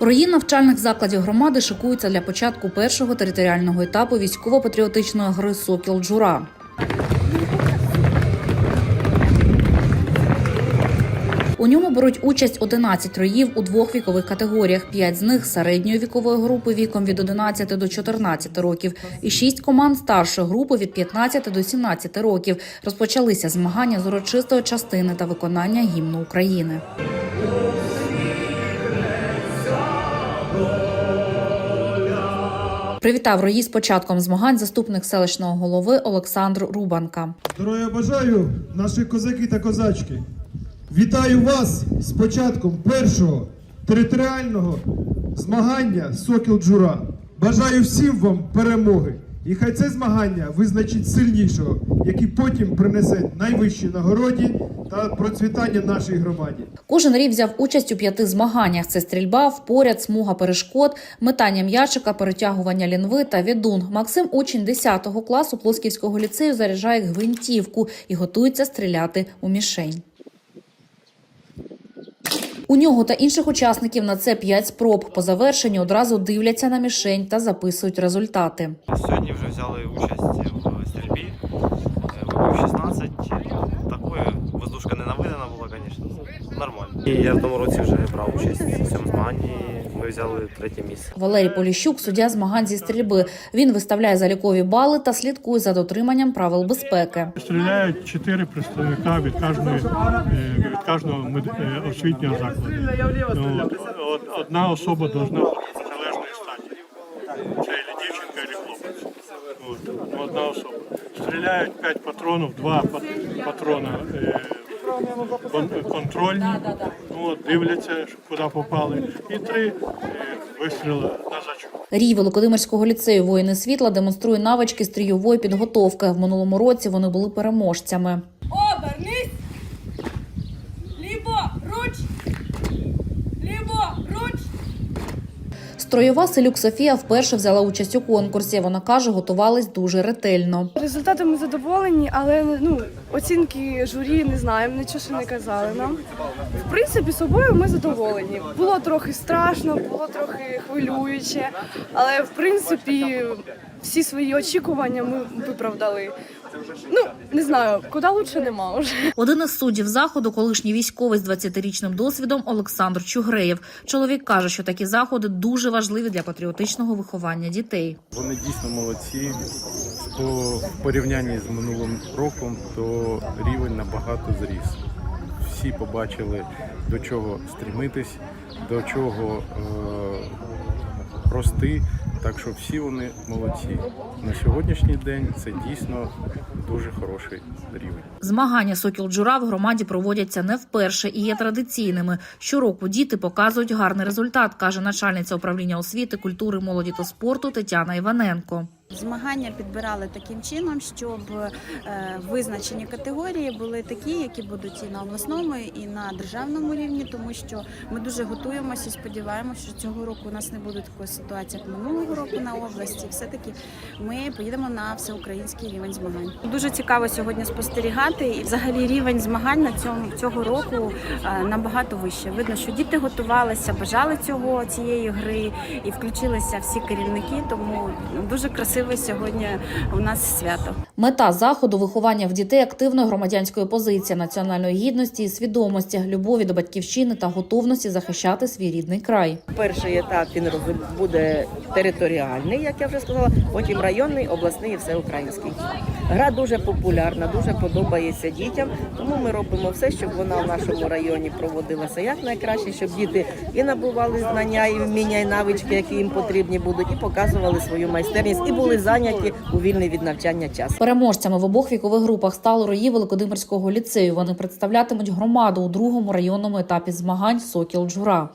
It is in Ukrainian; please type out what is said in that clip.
Рої навчальних закладів громади шикуються для початку першого територіального етапу військово-патріотичної гри Сокіл Джура. У ньому беруть участь 11 роїв у двох вікових категоріях: 5 з них середньої вікової групи віком від 11 до 14 років, і 6 команд старшої групи від 15 до 17 років. Розпочалися змагання з урочистої частини та виконання гімну України. Привітав рої з початком змагань заступник селищного голови Олександр Рубанка. Здоров'я бажаю, наші козаки та козачки. Вітаю вас з початком першого територіального змагання Сокіл Джура. Бажаю всім вам перемоги. І хай це змагання визначить сильнішого, який потім принесе найвищі нагороді та процвітання нашій громаді. Кожен рік взяв участь у п'яти змаганнях: це стрільба, впоряд, смуга перешкод, метання м'ячика, перетягування лінви та відун. Максим, учень 10 класу Плосківського ліцею, заряджає гвинтівку і готується стріляти у мішень. У нього та інших учасників на це 5 спроб. По завершенню одразу дивляться на мішень та записують результати. Сьогодні вже взяли участь в стрільбі. Е, Вибив 16. Нормально. І я в тому році вже брав участь в цьому змаганні. Ми взяли третє місце. Валерій Поліщук, суддя змагань зі стрільби. Він виставляє залікові бали та слідкує за дотриманням правил безпеки. Стріляють чотири представника від кожної е, від кожного е, освітнього закладу. Ну, Одна особа повинна бути залежної статі. Це або дівчинка, або хлопець. От, одна особа. Стріляють п'ять патронів, два патрона е, кон- контрольні, ну, от, дивляться, щоб куди попали, і три е, вистріли на зачу. Рій Великодимирського ліцею воїни світла демонструє навички стрійової підготовки. В минулому році вони були переможцями. Обернись! Строєва Селюк Софія вперше взяла участь у конкурсі. Вона каже, готувалась дуже ретельно. Результатами задоволені, але ну оцінки журі не знаємо, нічого ще не казали нам. В принципі, собою ми задоволені. Було трохи страшно, було трохи хвилююче, але в принципі всі свої очікування ми виправдали. Ну не знаю, куди лучше нема вже. Один із суддів заходу, колишній військовий з 20-річним досвідом Олександр Чугреєв. Чоловік каже, що такі заходи дуже важливі для патріотичного виховання дітей. Вони дійсно молодці. По в порівнянні з минулим роком, то рівень набагато зріс. Всі побачили, до чого стрімитись, до чого е, рости. Так що всі вони молодці. На сьогоднішній день це дійсно дуже хороший рівень. Змагання Сокіл Джура в громаді проводяться не вперше і є традиційними. Щороку діти показують гарний результат, каже начальниця управління освіти, культури, молоді та спорту Тетяна Іваненко. Змагання підбирали таким чином, щоб е, визначені категорії були такі, які будуть і на обласному, і на державному рівні, тому що ми дуже готуємося і сподіваємося, що цього року у нас не буде такої ситуації, як минулого року на області. Все таки ми поїдемо на всеукраїнський рівень змагань. Дуже цікаво сьогодні спостерігати, і взагалі рівень змагань на цьому цього року е, набагато вище. Видно, що діти готувалися, бажали цього цієї гри і включилися всі керівники. Тому дуже красиве сьогодні у нас свято. Мета заходу виховання в дітей активної громадянської позиції, національної гідності і свідомості, любові до батьківщини та готовності захищати свій рідний край. Перший етап він буде територіальний, як я вже сказала, потім районний, обласний і всеукраїнський. Гра дуже популярна, дуже подобається дітям, тому ми робимо все, щоб вона в нашому районі проводилася як найкраще, щоб діти і набували знання, і вміння, і навички, які їм потрібні будуть, і показували свою майстерність, і були зайняті у вільний від навчання час. Переможцями в обох вікових групах стали рої Великодимирського ліцею. Вони представлятимуть громаду у другому районному етапі змагань Сокіл Джура.